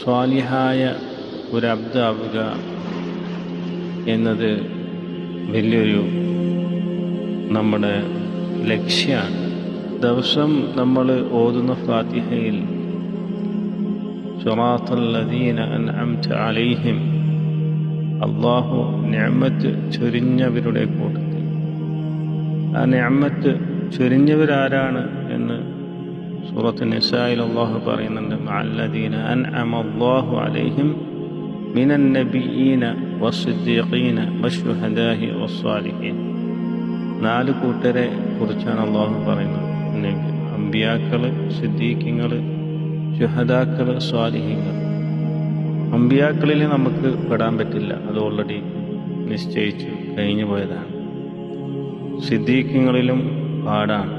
സ്വാലിഹായ ഒരു അബ്ദാവുക എന്നത് വലിയൊരു നമ്മുടെ ലക്ഷ്യമാണ് ദിവസം നമ്മൾ ഓതുന്ന ഫാത്തിഹയിൽ അൻഅംത അലൈഹിം അള്ളാഹു ഞാമത്ത് ചൊരിഞ്ഞവരുടെ കൂട്ടത്തിൽ. ആ ഞാമത്ത് ചൊരിഞ്ഞവരാരാണ് എന്ന് സൂറത്ത് നിസായിൽ അള്ളാഹു പറയുന്നുണ്ട് അലൈഹിം മിനൻ നബിയീന വസ്സുദ്ദീഖീന വശുഹദാഹി വസ്സാലിഹീൻ. നാല് കൂട്ടരെ കുറിച്ചാണ് അള്ളാഹു പറയുന്നത്. അമ്പിയാക്കൾ സിദ്ദീഖിങ്ങൾ ഷുഹദാക്കൾ സ്വാലിഹിങ്ങൾ. അമ്പിയാക്കളിൽ നമുക്ക് പെടാൻ പറ്റില്ല. അത് ഓൾറെഡി നിശ്ചയിച്ചു കഴിഞ്ഞു പോയതാണ് സിദ്ദീഖിങ്ങളിലും പാടാണ്.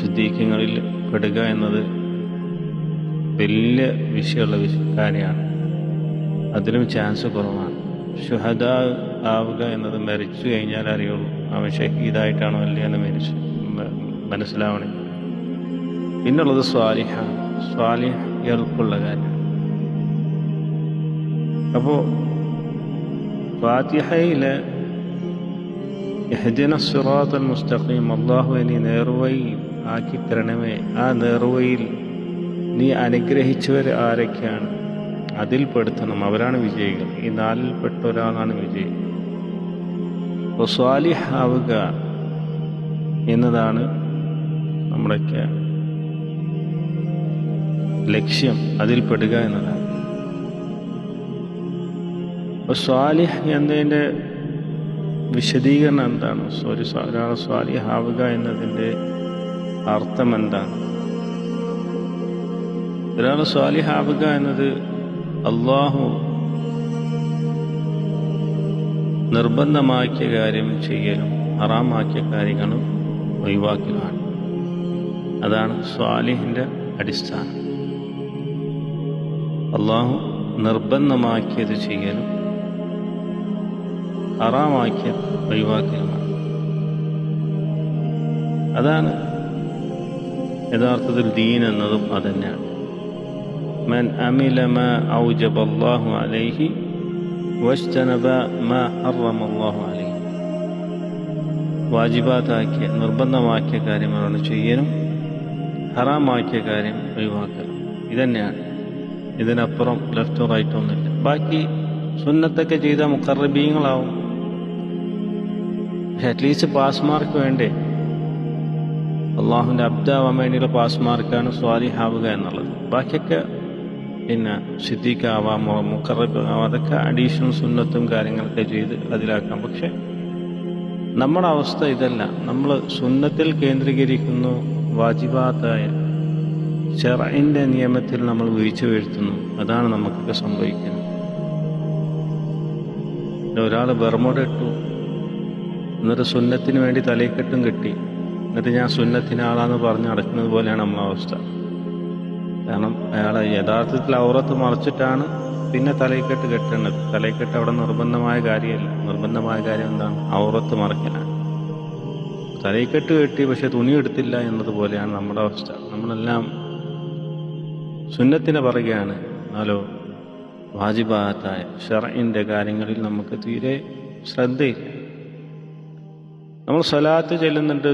സിദ്ദീഖ്യങ്ങളിൽ പെടുക എന്നത് വലിയ വിഷയമുള്ള വിഷ കാര്യമാണ്. അതിലും ചാൻസ് കുറവാണ്. ഷുഹദ ആവുക എന്നത് മരിച്ചു കഴിഞ്ഞാൽ അറിയുള്ളൂ. അവൻ ഷഹീദായിട്ടാണോ അല്ലേ എന്ന് മരിച്ചു. മനസ്സിലാവണേ. പിന്നുള്ളത് സ്വാലിഹ സ്വാലിഹുള്ള കാര്യം. അപ്പോൾ ഫാത്തിഹയിലെ ഇഹ്ദിന സിറാത്തൽ മുസ്തഖീം അള്ളാഹു നേർവൈ ആക്കി തരണമേ ആ നേർവയിൽ നീ അനുഗ്രഹിച്ചവർ ആരൊക്കെയാണ്? അതിൽ പെടുത്തണം. അവരാണ് വിജയികൾ. ഈ നാലിൽപ്പെട്ട ഒരാളാണ് വിജയി. അപ്പോൾ സ്വാലിഹ് ആവുക എന്നതാണ് നമ്മുടെയൊക്കെ ലക്ഷ്യം. അതിൽ പെടുക എന്നതാണ്. സ്വാലിഹ് എന്നതിന്റെ വിശദീകരണം എന്താണ്? ഒരു ഒരാൾ സ്വാലിഹ് ആവുക എന്നതിന്റെ അർത്ഥം എന്താണ് ഒരാൾ സ്വാലിഹാവുക എന്നത് അള്ളാഹു നിർബന്ധമാക്കിയ കാര്യം ചെയ്യലും ഹറാമാക്കിയ കാര്യങ്ങളും ഒഴിവാക്കലുമാണ് അതാണ് സ്വാലിഹിന്റെ അടിസ്ഥാനം. അള്ളാഹു നിർബന്ധമാക്കിയത് ചെയ്യലും ഹറാമാക്കിയത് ഒഴിവാക്കലുമാണ്. അതാണ് യഥാർത്ഥത്തിൽ ദീൻ എന്നതും അതന്നെയാണ്. മൻ അമില മ ഔജബ അലൈഹി വജ്തനബ മ ഹറമ അലൈഹി. വാജിബാത്താക്കിയ നിർബന്ധമാക്കിയ കാര്യങ്ങളാണ് ചെയ്യലും ഹറാമാക്കിയ കാര്യം ഒഴിവാക്കലും. ഇതന്നെയാണ്. ഇതിനപ്പുറം ലെഫ്റ്റോ റൈറ്റോ ഒന്നുമില്ല. ബാക്കി സുന്നത്തൊക്കെ ചെയ്ത മുഖർബീങ്ങളാവും അറ്റ്ലീസ്റ്റ് പാസ് മാർക്ക് വേണ്ടേ? അള്ളാഹുവിന്റെ അബ്ദാവാൻ വേണ്ടിയുള്ള പാസ് മാർക്കാണ് സ്വാലിഹാവുക എന്നുള്ളത്. ബാക്കിയൊക്കെ പിന്നെ സിദ്ദീഖാവാം മുക്കറബ് ആവാം അതൊക്കെ അഡീഷണൽ സുന്നത്തും കാര്യങ്ങളൊക്കെ ചെയ്ത് അതിലാക്കാം. പക്ഷെ നമ്മുടെ അവസ്ഥ ഇതല്ല. നമ്മൾ സുന്നത്തിൽ കേന്ദ്രീകരിക്കുന്നു വാജിബാത്തായ ചെറൈന്റെ നിയമത്തിൽ നമ്മൾ വീഴ്ച വീഴ്ത്തുന്നു. അതാണ് നമുക്കൊക്കെ സംഭവിക്കുന്നത്. ഒരാൾ ബർമോഡ ഇട്ടു എന്നിട്ട് സുന്നത്തിന് വേണ്ടി തലയിക്കെട്ടും കെട്ടി. എന്നിട്ട് ഞാൻ സുന്നത്തിനാളാന്ന് പറഞ്ഞ് നടക്കുന്നത് പോലെയാണ് നമ്മളെ അവസ്ഥ. കാരണം അയാൾ യഥാർത്ഥത്തിൽ ഔറത്ത് മറച്ചിട്ടാണ് പിന്നെ തലയിക്കെട്ട് കെട്ടേണ്ടത്. തലയിക്കെട്ട് അവിടെ നിർബന്ധമായ കാര്യമല്ല. നിർബന്ധമായ കാര്യം എന്താണ്? ഔറത്ത് മറക്കലാണ്. തലയിക്കെട്ട് കെട്ടി പക്ഷെ തുണി എടുത്തില്ല എന്നതുപോലെയാണ് നമ്മുടെ അവസ്ഥ. നമ്മളെല്ലാം സുന്നത്തിനെ പറയുകയാണ് എന്നാലോ വാജിബാത്തായ ഷറയിന്റെ കാര്യങ്ങളിൽ നമുക്ക് തീരെ ശ്രദ്ധയില്ല. നമ്മൾ സ്വലാത്ത് ചെല്ലുന്നുണ്ട്